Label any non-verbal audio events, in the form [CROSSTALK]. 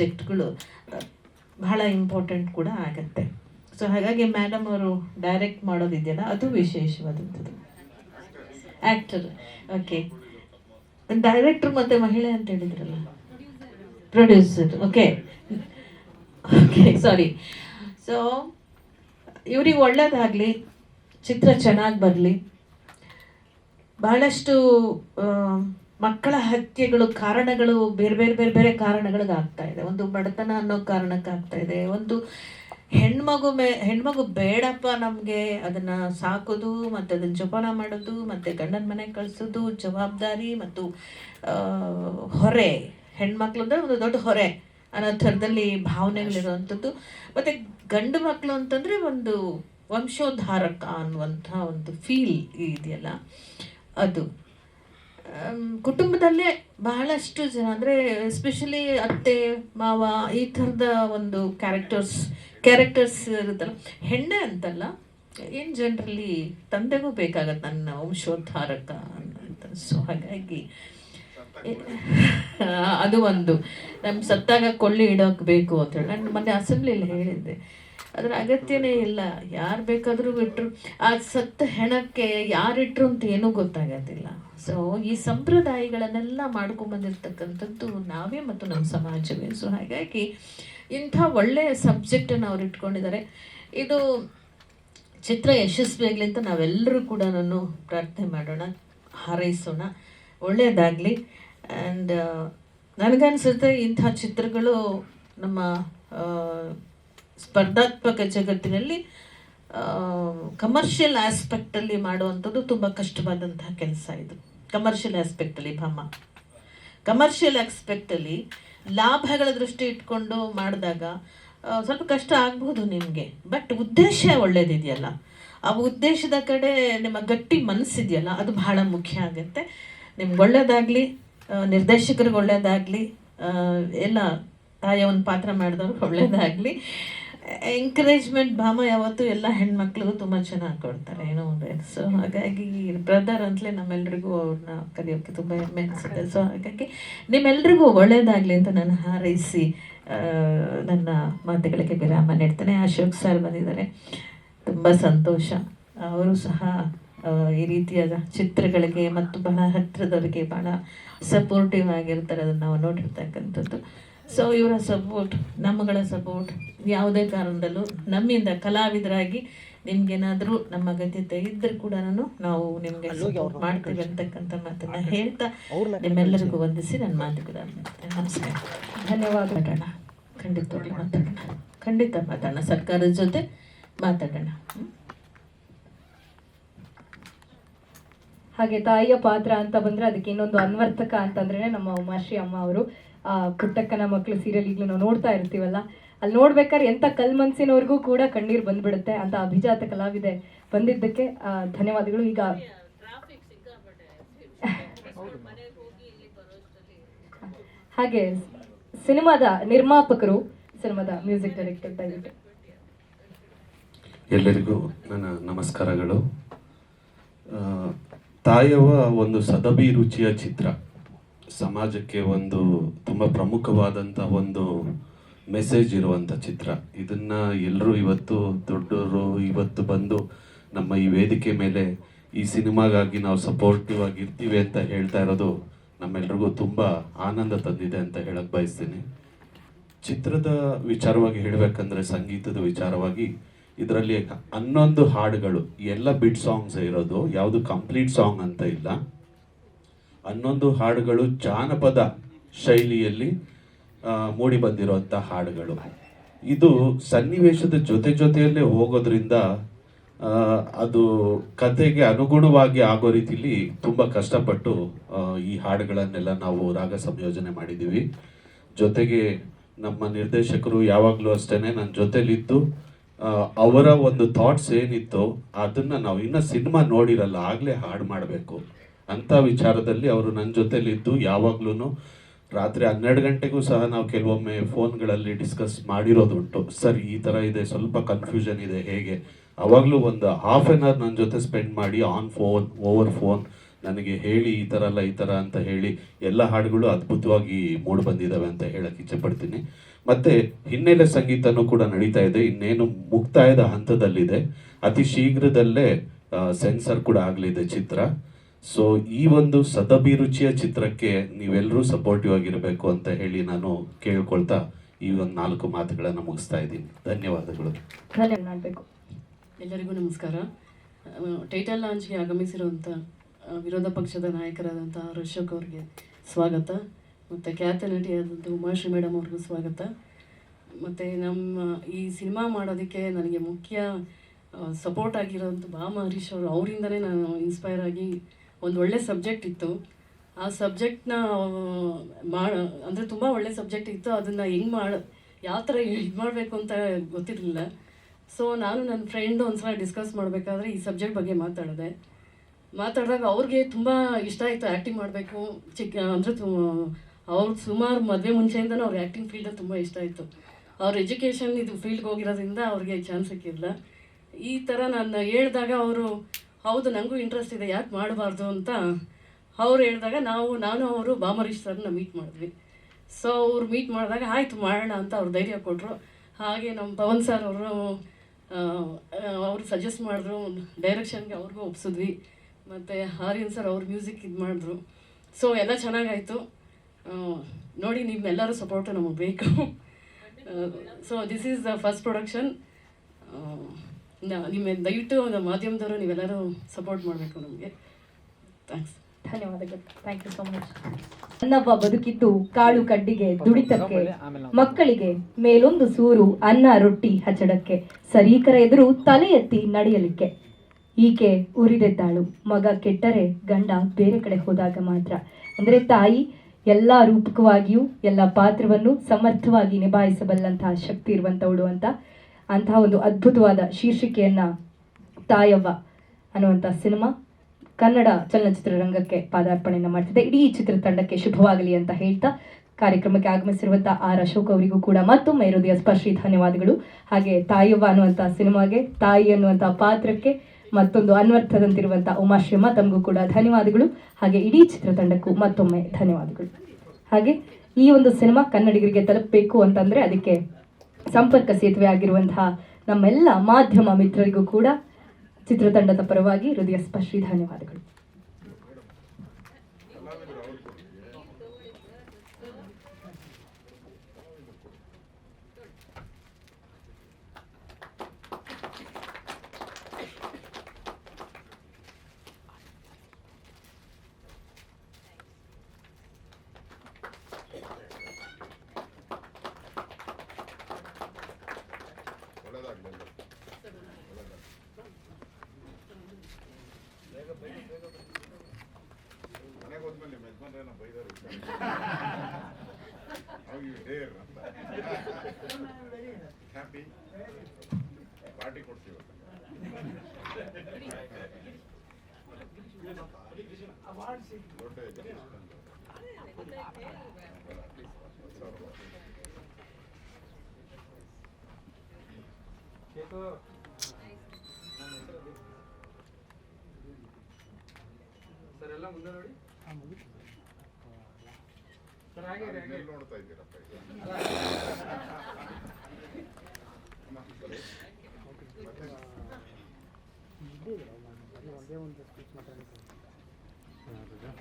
ಸಬ್ಜೆಕ್ಟ್ಗಳು ಬಹಳ ಇಂಪಾರ್ಟೆಂಟ್ ಕೂಡ ಆಗತ್ತೆ. ಸೊ ಹಾಗಾಗಿ ಮೇಡಮ್ ಅವರು ಡೈರೆಕ್ಟ್ ಮಾಡೋದಿದೆಯಲ್ಲ, ಅದು ವಿಶೇಷವಾದಂಥದ್ದು. ಆ್ಯಕ್ಟರ್ ಓಕೆ ಡೈರೆಕ್ಟ್ರು ಮತ್ತು ಮಹಿಳೆ ಅಂತ ಹೇಳಿದ್ರಲ್ಲ? Producer okay okay sorry so ಇವ್ರಿಗೆ ಒಳ್ಳೇದಾಗಲಿ, ಚಿತ್ರ ಚೆನ್ನಾಗಿ ಬರಲಿ. ಬಹಳಷ್ಟು ಮಕ್ಕಳ ಹತ್ಯೆಗಳು, ಕಾರಣಗಳು ಬೇರೆ ಬೇರೆ ಬೇರೆ ಬೇರೆ ಕಾರಣಗಳಿಗಾಗ್ತಾ ಇದೆ. ಒಂದು ಬಡತನ ಅನ್ನೋ ಕಾರಣಕ್ಕೆ ಆಗ್ತಾ ಇದೆ. ಒಂದು ಹೆಣ್ಮಗು ಮೇ, ಹೆಣ್ಮಗು ಬೇಡಪ್ಪ ನಮಗೆ. ಅದನ್ನು ಸಾಕೋದು, ಮತ್ತು ಅದನ್ನು ಜೋಪಾನ ಮಾಡೋದು, ಮತ್ತು ಗಂಡನ ಮನೆಗೆ ಕಳಿಸೋದು, ಜವಾಬ್ದಾರಿ ಮತ್ತು ಹೊರೆ. ಹೆಣ್ಮಕ್ಳು ಅಂದರೆ ಒಂದು ದೊಡ್ಡ ಹೊರೆ ಅನ್ನೋ ಥರದಲ್ಲಿ ಭಾವನೆಗಳಿರುವಂಥದ್ದು. ಮತ್ತು ಗಂಡು ಮಕ್ಕಳು ಅಂತಂದರೆ ಒಂದು ವಂಶೋದ್ಧಾರಕ ಅನ್ನುವಂಥ ಒಂದು ಫೀಲ್ ಇದೆಯಲ್ಲ ಅದು. ಕುಟುಂಬದಲ್ಲೇ ಬಹಳಷ್ಟು ಜನ, ಅಂದರೆ ಎಸ್ಪೆಷಲಿ ಅತ್ತೆ, ಮಾವ, ಈ ಥರದ ಒಂದು ಕ್ಯಾರೆಕ್ಟರ್ಸ್ ಕ್ಯಾರೆಕ್ಟರ್ಸ್ ಇರುತ್ತಲ್ಲ. ಹೆಣ್ಣೆ ಅಂತಲ್ಲ, ಏನು ಜನರಲಿ ತಂದೆಗೂ ಬೇಕಾಗತ್ತೆ ನನ್ನ ವಂಶೋದ್ಧಾರಕ ಅಂತ ಸೊ ಹಾಗಾಗಿ, [LAUGHS] ಅದು ಒಂದು. ನಮ್ಮ ಸತ್ತಾಗ ಕೊಳ್ಳಿ ಇಡೋಕೆ ಬೇಕು ಅಂತ ಹೇಳಿ. ನಾನು ಮೊನ್ನೆ ಅಸೆಂಬ್ಲಿಯಲ್ಲಿ ಹೇಳಿದ್ದೆ. ಅದರ ಅಗತ್ಯನೇ ಇಲ್ಲ. ಯಾರು ಬೇಕಾದರೂ ಬಿಟ್ಟರು ಆ ಸತ್ತ ಹೆಣಕ್ಕೆ ಯಾರಿಟ್ರು ಅಂತ ಏನೂ ಗೊತ್ತಾಗೋದಿಲ್ಲ. ಸೊ ಈ ಸಂಪ್ರದಾಯಗಳನ್ನೆಲ್ಲ ಮಾಡ್ಕೊಂಬಂದಿರ್ತಕ್ಕಂಥದ್ದು ನಾವೇ ಮತ್ತು ನಮ್ಮ ಸಮಾಜವೇ. ಸೊ ಹಾಗಾಗಿ ಇಂಥ ಒಳ್ಳೆಯ ಸಬ್ಜೆಕ್ಟನ್ನು ಅವ್ರು ಇಟ್ಕೊಂಡಿದ್ದಾರೆ. ಇದು ಚಿತ್ರ ಯಶಸ್ವಿಯಾಗಲಿ ಅಂತ ನಾವೆಲ್ಲರೂ ಕೂಡ ನಾನು ಪ್ರಾರ್ಥನೆ ಮಾಡೋಣ, ಹಾರೈಸೋಣ. ಒಳ್ಳೆಯದಾಗಲಿ. ಆ್ಯಂಡ್ ನನಗನ್ಸುತ್ತೆ ಇಂಥ ಚಿತ್ರಗಳು ನಮ್ಮ ಸ್ಪರ್ಧಾತ್ಮಕ ಜಗತ್ತಿನಲ್ಲಿ ಕಮರ್ಷಿಯಲ್ ಆಸ್ಪೆಕ್ಟಲ್ಲಿ ಮಾಡುವಂಥದ್ದು ತುಂಬ ಕಷ್ಟವಾದಂತಹ ಕೆಲಸ ಇದು. ಕಮರ್ಷಿಯಲ್ ಆಸ್ಪೆಕ್ಟಲ್ಲಿ ಭಾಮ. ಕಮರ್ಷಿಯಲ್ ಆಸ್ಪೆಕ್ಟಲ್ಲಿ ಲಾಭಗಳ ದೃಷ್ಟಿ ಇಟ್ಕೊಂಡು ಮಾಡಿದಾಗ ಸ್ವಲ್ಪ ಕಷ್ಟ ಆಗ್ಬೋದು ನಿಮಗೆ. ಬಟ್ ಉದ್ದೇಶ ಒಳ್ಳೇದಿದೆಯಲ್ಲ. ಆ ಉದ್ದೇಶದ ಕಡೆ ನಿಮ್ಮ ಗಟ್ಟಿ ಮನಸ್ಸಿದೆಯಲ್ಲ, ಅದು ಬಹಳ ಮುಖ್ಯ ಆಗುತ್ತೆ. ನಿಮ್ಗೆ ಒಳ್ಳೇದಾಗಲಿ ನಿರ್ದೇಶಕರಿಗೆ ಒಳ್ಳೇದಾಗಲಿ ಎಲ್ಲ ತಾಯಿಯ ಒಂದು ಪಾತ್ರ ಮಾಡಿದವ್ರಿಗೆ ಒಳ್ಳೇದಾಗಲಿ. ಎಂಕರೇಜ್ಮೆಂಟ್ ಭಾಮ ಯಾವತ್ತೂ ಎಲ್ಲ ಹೆಣ್ಮಕ್ಳಿಗೂ ತುಂಬ ಚೆನ್ನಾಗಿ ಕೊಡ್ತಾರೆ. ಏನೋ ಒಂದು ಸೊ ಹಾಗಾಗಿ ಬ್ರದರ್ ಅಂತಲೇ ನಮ್ಮೆಲ್ರಿಗೂ ಅವ್ರನ್ನ ಕರೆಯೋಕ್ಕೆ ತುಂಬ ಹೆಮ್ಮೆ ಅನಿಸುತ್ತೆ. ಸೊ ಹಾಗಾಗಿ ನಿಮ್ಮೆಲ್ರಿಗೂ ಒಳ್ಳೆಯದಾಗಲಿ ಅಂತ ನಾನು ಹಾರೈಸಿ ನನ್ನ ಮಾತುಗಳಿಗೆ ವಿರಾಮ ನೀಡ್ತೇನೆ. ಅಶೋಕ್ ಸರ್ ಬಂದಿದ್ದಾರೆ. ತುಂಬ ಸಂತೋಷ. ಅವರು ಸಹ ಈ ರೀತಿಯಾದ ಚಿತ್ರಗಳಿಗೆ ಮತ್ತು ಬಹಳ ಹತ್ತಿರದವರಿಗೆ ಬಹಳ ಸಪೋರ್ಟಿವ್ ಆಗಿರ್ತಾರೆ. ಅದನ್ನು ನಾವು ನೋಡಿರ್ತಕ್ಕಂಥದ್ದು. ಸೊ ಇವರ ಸಪೋರ್ಟ್ ನಮ್ಮಗಳ ಸಪೋರ್ಟ್ ಯಾವುದೇ ಕಾರಣದಲ್ಲೂ ನಮ್ಮಿಂದ ಕಲಾವಿದರಾಗಿ ನಿಮ್ಗೇನಾದರೂ ನಮ್ಮ ಅಗತ್ಯತೆ ಇದ್ದರೂ ಕೂಡ ನಾವು ನಿಮಗೆ ಸಪೋರ್ಟ್ ಮಾಡ್ತೀವಿ ಅಂತಕ್ಕಂಥ ಮಾತನ್ನ ಹೇಳ್ತಾ ನಿಮ್ಮೆಲ್ಲರಿಗೂ ವಂದಿಸಿ ನನ್ನ ಮಾತು ಕೂಡ ನಮಸ್ಕಾರ. ಧನ್ಯವಾದ. ಮಾತಾಡೋಣ. ಖಂಡಿತ ಮಾತಾಡೋಣ. ಖಂಡಿತ ಮಾತಾಡೋಣ. ಸರ್ಕಾರದ ಜೊತೆ ಮಾತಾಡೋಣ. ಹಾಗೆ ತಾಯಿಯ ಪಾತ್ರ ಅಂತ ಬಂದ್ರೆ ಅದಕ್ಕೆ ಇನ್ನೊಂದು ಅನ್ವರ್ಥಕ ಅಂತಂದ್ರೆ ನಮ್ಮ ಉಮಾಶ್ರೀ ಅಮ್ಮ ಅವರು. ಪುಟ್ಟಕ್ಕನ ಮಕ್ಕಳು ಸೀರಿಯಲ್ ಈಗಲೂ ನಾವು ನೋಡ್ತಾ ಇರ್ತೀವಲ್ಲ, ಅಲ್ಲಿ ನೋಡ್ಬೇಕಾದ್ರೆ ಎಂಥ ಕಲ್ ಮನ್ಸಿನವ್ರಿಗೂ ಕೂಡ ಕಣ್ಣೀರು ಬಂದ್ಬಿಡುತ್ತೆ ಅಂತ ಅಭಿಜಾತ ಕಲಾವಿದೆ ಬಂದಿದ್ದಕ್ಕೆ ಧನ್ಯವಾದಗಳು. ಈಗ ಹಾಗೆ ಸಿನಿಮಾದ ನಿರ್ಮಾಪಕರು, ಸಿನಿಮಾದ ಮ್ಯೂಸಿಕ್ ಡೈರೆಕ್ಟರ್ ದಯವಿಟ್ಟು. ಎಲ್ಲರಿಗೂ ನನ್ನ ನಮಸ್ಕಾರಗಳು. ತಾಯವ ಒಂದು ಸದಭಿರುಚಿಯ ಚಿತ್ರ. ಸಮಾಜಕ್ಕೆ ಒಂದು ತುಂಬ ಪ್ರಮುಖವಾದಂಥ ಒಂದು ಮೆಸೇಜ್ ಇರುವಂಥ ಚಿತ್ರ. ಇದನ್ನು ಎಲ್ಲರೂ ಇವತ್ತು ದೊಡ್ಡವರು ಇವತ್ತು ಬಂದು ನಮ್ಮ ಈ ವೇದಿಕೆ ಮೇಲೆ ಈ ಸಿನಿಮಾಗಾಗಿ ನಾವು ಸಪೋರ್ಟಿವ್ ಆಗಿರ್ತೀವಿ ಅಂತ ಹೇಳ್ತಾ ಇರೋದು ನಮ್ಮೆಲ್ರಿಗೂ ತುಂಬ ಆನಂದ ತಂದಿದೆ ಅಂತ ಹೇಳಕ್ಕೆ ಬಯಸ್ತೀನಿ. ಚಿತ್ರದ ವಿಚಾರವಾಗಿ ಹೇಳಬೇಕಂದ್ರೆ ಸಂಗೀತದ ವಿಚಾರವಾಗಿ ಇದರಲ್ಲಿ ಹನ್ನೊಂದು ಹಾಡುಗಳು, ಎಲ್ಲ ಬಿಟ್ ಸಾಂಗ್ಸ್ ಇರೋದು, ಯಾವುದು ಕಂಪ್ಲೀಟ್ ಸಾಂಗ್ ಅಂತ ಇಲ್ಲ. ಹನ್ನೊಂದು ಹಾಡುಗಳು ಜಾನಪದ ಶೈಲಿಯಲ್ಲಿ ಮೂಡಿ ಬಂದಿರುವಂಥ ಹಾಡುಗಳು. ಇದು ಸನ್ನಿವೇಶದ ಜೊತೆ ಜೊತೆಯಲ್ಲೇ ಹೋಗೋದ್ರಿಂದ ಅದು ಕಥೆಗೆ ಅನುಗುಣವಾಗಿ ಆಗೋ ರೀತಿಲಿ ತುಂಬ ಕಷ್ಟಪಟ್ಟು ಈ ಹಾಡುಗಳನ್ನೆಲ್ಲ ನಾವು ರಾಗ ಸಂಯೋಜನೆ ಮಾಡಿದ್ದೀವಿ. ಜೊತೆಗೆ ನಮ್ಮ ನಿರ್ದೇಶಕರು ಯಾವಾಗಲೂ ಅಷ್ಟೇ ನನ್ನ ಜೊತೆಲಿದ್ದು ಅವರ ಒಂದು ಥಾಟ್ಸ್ ಏನಿತ್ತು ಅದನ್ನು ನಾವು ಇನ್ನೂ ಸಿನಿಮಾ ನೋಡಿರಲ್ಲ, ಆಗಲೇ ಹಾಡು ಮಾಡಬೇಕು. ಅಂತ ವಿಚಾರದಲ್ಲಿ ಅವರು ನನ್ನ ಜೊತೆಲಿದ್ದು ಯಾವಾಗ್ಲೂ ರಾತ್ರಿ ಹನ್ನೆರಡು ಗಂಟೆಗೂ ಸಹ ನಾವು ಕೆಲವೊಮ್ಮೆ ಫೋನ್ಗಳಲ್ಲಿ ಡಿಸ್ಕಸ್ ಮಾಡಿರೋದುಂಟು. ಸರ್, ಈ ಥರ ಇದೆ, ಸ್ವಲ್ಪ ಕನ್ಫ್ಯೂಷನ್ ಇದೆ, ಹೇಗೆ? ಅವಾಗಲೂ ಒಂದು ಹಾಫ್ ಆನ್ ಅವರ್ ನನ್ನ ಜೊತೆ ಸ್ಪೆಂಡ್ ಮಾಡಿ ಆನ್ ಫೋನ್ ಓವರ್ ಫೋನ್ ನನಗೆ ಹೇಳಿ ಈ ಥರ ಅಲ್ಲ, ಈ ಥರ ಅಂತ ಹೇಳಿ ಎಲ್ಲ ಹಾಡುಗಳು ಅದ್ಭುತವಾಗಿ ಮೂಡಿ ಬಂದಿದ್ದಾವೆ ಅಂತ ಹೇಳಕ್ಕೆ ಇಚ್ಛೆಪಡ್ತೀನಿ. ಮತ್ತೆ ಹಿನ್ನೆಲೆ ಸಂಗೀತನೂ ಕೂಡ ನಡೀತಾ ಇದೆ, ಇನ್ನೇನು ಮುಕ್ತಾಯದ ಹಂತದಲ್ಲಿದೆ. ಅತಿ ಶೀಘ್ರದಲ್ಲೇ ಸೆನ್ಸರ್ ಕೂಡ ಆಗಲಿದೆ ಚಿತ್ರ. ಸೊ ಈ ಒಂದು ಸದಭಿರುಚಿಯ ಚಿತ್ರಕ್ಕೆ ನೀವೆಲ್ಲರೂ ಸಪೋರ್ಟಿವ್ ಆಗಿರಬೇಕು ಅಂತ ಹೇಳಿ ನಾನು ಕೇಳ್ಕೊಳ್ತಾ ಈ ಒಂದು ನಾಲ್ಕು ಮಾತುಗಳನ್ನು ಮುಗಿಸ್ತಾ ಇದ್ದೀನಿ. ಧನ್ಯವಾದಗಳು. ಮಾಡಬೇಕು. ಎಲ್ಲರಿಗೂ ನಮಸ್ಕಾರ. ಟೈಟಲ್ ಲಾಂಚ್ಗೆ ಆಗಮಿಸಿರುವಂಥ ವಿರೋಧ ಪಕ್ಷದ ನಾಯಕರಾದಂಥ ಆರ್ ಅಶೋಕ್ ಅವರಿಗೆ ಸ್ವಾಗತ. ಮತ್ತು ಖ್ಯಾತ ನಟಿಯಾದಂಥ ಉಮಾಶ್ರೀ ಮೇಡಮ್ ಅವ್ರಿಗೂ ಸ್ವಾಗತ. ಮತ್ತು ನಮ್ಮ ಈ ಸಿನಿಮಾ ಮಾಡೋದಕ್ಕೆ ನನಗೆ ಮುಖ್ಯ ಸಪೋರ್ಟ್ ಆಗಿರೋಂಥ ಭಾಮ ಹರೀಶ್ ಅವರು ಅವರಿಂದನೇ ನಾನು ಇನ್ಸ್ಪೈರ್ ಆಗಿ ಒಂದು ಒಳ್ಳೆ ಸಬ್ಜೆಕ್ಟ್ ಇತ್ತು. ಆ ಸಬ್ಜೆಕ್ಟ್ನ ಮಾಡ ಅಂದರೆ ತುಂಬ ಒಳ್ಳೆ ಸಬ್ಜೆಕ್ಟ್ ಇತ್ತು. ಅದನ್ನು ಹೆಂಗೆ ಮಾಡ, ಯಾವ ಥರ ಇದು ಮಾಡಬೇಕು ಅಂತ ಗೊತ್ತಿರಲಿಲ್ಲ. ಸೊ ನಾನು ನನ್ನ ಫ್ರೆಂಡ್ ಒಂದ್ಸಲ ಡಿಸ್ಕಸ್ ಮಾಡಬೇಕಾದ್ರೆ ಈ ಸಬ್ಜೆಕ್ಟ್ ಬಗ್ಗೆ ಮಾತಾಡಿದೆ. ಮಾತಾಡಿದಾಗ ಅವ್ರಿಗೆ ತುಂಬ ಇಷ್ಟ ಆಯಿತು ಆ್ಯಕ್ಟಿಂಗ್ ಮಾಡಬೇಕು. ಚಿಕ್ಕ, ಅಂದರೆ ಅವ್ರು ಸುಮಾರು ಮದುವೆ ಮುಂಚೆಯಿಂದನೂ ಅವ್ರ ಆ್ಯಕ್ಟಿಂಗ್ ಫೀಲ್ಡ್ ತುಂಬ ಇಷ್ಟ ಆಯಿತು. ಅವ್ರ ಎಜುಕೇಷನ್ ಇದು ಫೀಲ್ಡ್ಗೆ ಹೋಗಿರೋದ್ರಿಂದ ಅವ್ರಿಗೆ ಚಾನ್ಸ್ ಸಿಕ್ಕಿರಲಿಲ್ಲ. ಈ ಥರ ನಾನು ಹೇಳಿದಾಗ ಅವರು ಹೌದು ನನಗೂ ಇಂಟ್ರೆಸ್ಟ್ ಇದೆ ಯಾಕೆ ಮಾಡಬಾರ್ದು ಅಂತ ಅವ್ರು ಹೇಳಿದಾಗ ನಾವು ನಾನು ಅವರು ಬಾಮರೀಶ್ ಸರ್ನ ಮೀಟ್ ಮಾಡಿದ್ವಿ. ಸೊ ಅವ್ರು ಮೀಟ್ ಮಾಡಿದಾಗ ಆಯಿತು ಮಾಡೋಣ ಅಂತ ಅವ್ರು ಧೈರ್ಯ ಕೊಟ್ಟರು ಹಾಗೆ ನಮ್ಮ ಪವನ್ ಸರ್ ಅವರು ಅವರು ಸಜೆಸ್ಟ್ ಮಾಡಿದ್ರು ಡೈರೆಕ್ಷನ್ಗೆ ಅವ್ರಿಗೂ ಒಪ್ಸಿದ್ವಿ. ಮತ್ತು ಆರ್ಯನ್ ಸರ್ ಅವ್ರ ಮ್ಯೂಸಿಕ್ ಇದು ಮಾಡಿದ್ರು. ಸೊ ಎಲ್ಲ ಚೆನ್ನಾಗಾಯಿತು. ನೋಡಿ ನಿಮ್ಮೆಲ್ಲರೂ ಸಪೋರ್ಟು ನಮಗೆ ಬೇಕು. So this is the first production ನಿಮ್ಮ ದಯವಿಟ್ಟು ನಮ್ಮ ಮಾಧ್ಯಮದವರು ನೀವೆಲ್ಲರೂ ಸಪೋರ್ಟ್ ಮಾಡಬೇಕು ನಮಗೆ. ಥ್ಯಾಂಕ್ಸ್ ಧನ್ಯವಾದಗಳು. ಯು ಸೋ ಮಚ್ ಅನ್ನವ್ವ ಬದುಕಿದ್ದು ಕಾಳು ಕಡ್ಡಿಗೆ ದುಡಿತಕ್ಕೆ, ಮಕ್ಕಳಿಗೆ ಮೇಲೊಂದು ಸೂರು ಅನ್ನ ರೊಟ್ಟಿ ಹಚ್ಚಡಕ್ಕೆ, ಸರೀಕರ ಎದುರು ತಲೆ ಎತ್ತಿ ನಡೆಯಲಿಕ್ಕೆ. ಈಕೆ ಉರಿದೆದ್ದಾಳು. ಮಗ ಕೆಟ್ಟರೆ, ಗಂಡ ಬೇರೆ ಕಡೆ ಹೋದಾಗ ಮಾತ್ರ. ಅಂದ್ರೆ ತಾಯಿ ಎಲ್ಲ ರೂಪಕವಾಗಿಯೂ, ಎಲ್ಲ ಪಾತ್ರವನ್ನು ಸಮರ್ಥವಾಗಿ ನಿಭಾಯಿಸಬಲ್ಲಂತಹ ಶಕ್ತಿ ಇರುವಂತವಳು ಅಂತ ಅಂತಹ ಒಂದು ಅದ್ಭುತವಾದ ಶೀರ್ಷಿಕೆಯನ್ನ ತಾಯವ್ವ ಅನ್ನುವಂಥ ಸಿನಿಮಾ ಕನ್ನಡ ಚಲನಚಿತ್ರ ರಂಗಕ್ಕೆ ಪಾದಾರ್ಪಣೆಯನ್ನು ಮಾಡ್ತಿದೆ. ಇಡೀ ಚಿತ್ರತಂಡಕ್ಕೆ ಶುಭವಾಗಲಿ ಅಂತ ಹೇಳ್ತಾ ಕಾರ್ಯಕ್ರಮಕ್ಕೆ ಆಗಮಿಸಿರುವಂತಹ ಆರ್ ಅಶೋಕ್ ಅವರಿಗೂ ಕೂಡ ಮತ್ತೊಮ್ಮೆ ಹೃದಯ ಸ್ಪರ್ಶಿ ಧನ್ಯವಾದಗಳು. ಹಾಗೆ ತಾಯವ್ವ ಅನ್ನುವಂಥ ಸಿನಿಮಾಗೆ, ತಾಯಿ ಅನ್ನುವಂಥ ಪಾತ್ರಕ್ಕೆ ಮತ್ತೊಂದು ಅನ್ವರ್ಥದಂತಿರುವಂಥ ಉಮಾಶ್ರಮ ತಮಗೂ ಕೂಡ ಧನ್ಯವಾದಗಳು. ಹಾಗೆ ಇಡೀ ಚಿತ್ರತಂಡಕ್ಕೂ ಮತ್ತೊಮ್ಮೆ ಧನ್ಯವಾದಗಳು. ಹಾಗೆ ಈ ಒಂದು ಸಿನಿಮಾ ಕನ್ನಡಿಗರಿಗೆ ತಲುಪಬೇಕು ಅಂತಂದ್ರೆ ಅದಕ್ಕೆ ಸಂಪರ್ಕ ಸೇತುವೆ ಆಗಿರುವಂತಹ ನಮ್ಮೆಲ್ಲ ಮಾಧ್ಯಮ ಮಿತ್ರರಿಗೂ ಕೂಡ ಚಿತ್ರತಂಡದ ಪರವಾಗಿ ಹೃದಯ ಸ್ಪರ್ಶಿ ಧನ್ಯವಾದಗಳು ಮನೆಗೆ ಹೋದ್ಮೇಲೆ ನಿಮ್ಮ ಯಜಮಾನ್ರೇನೋ ಬೈದರು How you dare ಅಂತ ಹ್ಯಾಪಿ ಪಾರ್ಟಿ ಕೊಡ್ತೀವಿ ದೊಡ್ಡ education. ಸರ್ ಎಲ್ಲ ಮುಂದೆ ನೋಡಿ ಸರ್ ಹಾಗೆ ಇರಿ, ಹಾಗೆ ಎಲ್ಲಿ ಇರಿ. ನೋಡ್ತಾ ಇದ್ದೀರಪ್ಪ ಈಗ ಅಮ್ಮ, ಬನ್ನಿ. ಮತ್ತೆ?